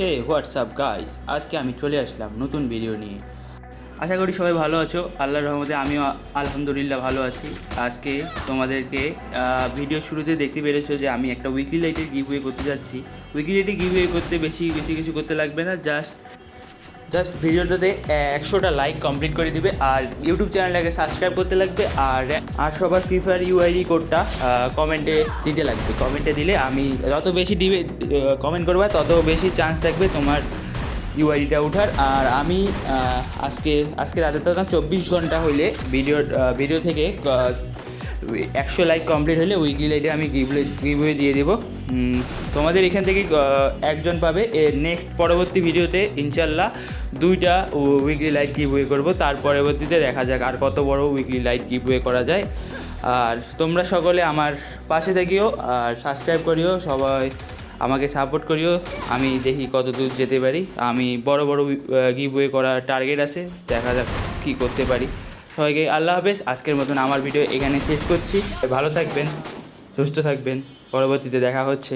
হে WhatsApp guys? আজকে আমি চলে আসলাম নতুন ভিডিও নিয়ে। আশা করি সবাই ভালো আছো। আল্লাহর রহমতে আমিও আলহামদুলিল্লাহ ভালো আছি। আজকে তোমাদেরকে ভিডিও শুরুতে দেখতে পেরেছ যে আমি একটা উইকলি লাইটের গিভওয়ে করতে যাচ্ছি। উইকলি লাইটে গিভওয়ে করতে বেশি বেশি কিছু করতে লাগবে না জাস্ট জাস্ট ভিডিওটাতে একশোটা লাইক কমপ্লিট করে দিবে আর ইউটিউব চ্যানেলটাকে সাবস্ক্রাইব করতে লাগবে আর আর সবার ফ্রি ফায়ার ইউআইডি কোডটা কমেন্টে দিতে লাগবে। কমেন্টে দিলে আমি যত বেশি দিবে কমেন্ট করবে, তত বেশি চান্স থাকবে তোমার ইউআইডিটা ওঠার আর আমি আজকে আজকে রাতে তো না, চব্বিশ ঘণ্টা হইলে ভিডিও ভিডিও থেকে একশো লাইক কমপ্লিট হলে উইকলি লাইটে আমি গিভওয়ে গিভওয়ে দিয়ে দেবো। তোমাদের এখান থেকে একজন পাবে। নেক্সট পরবর্তী ভিডিওতে ইনশাল্লাহ দুইটা উইকলি লাইট গিভওয়ে করব। তার পরবর্তীতে দেখা যাক আর কত বড় উইকলি লাইট গিভওয়ে করা যায়। আর তোমরা সকলে আমার পাশে থাকিও, আর সাবস্ক্রাইব করিও, সবাই আমাকে সাপোর্ট করিও। আমি দেখি কত দূর যেতে পারি। আমি বড় বড় গিভওয়ে করার টার্গেট আছে। দেখা যাক কী করতে পারি। সবাইকে আল্লাহ হাফেজ। আজকের মতন আমার ভিডিও এখানে শেষ করছি। ভালো থাকবেন, সুস্থ থাকবেন। পরবর্তীতে দেখা হচ্ছে।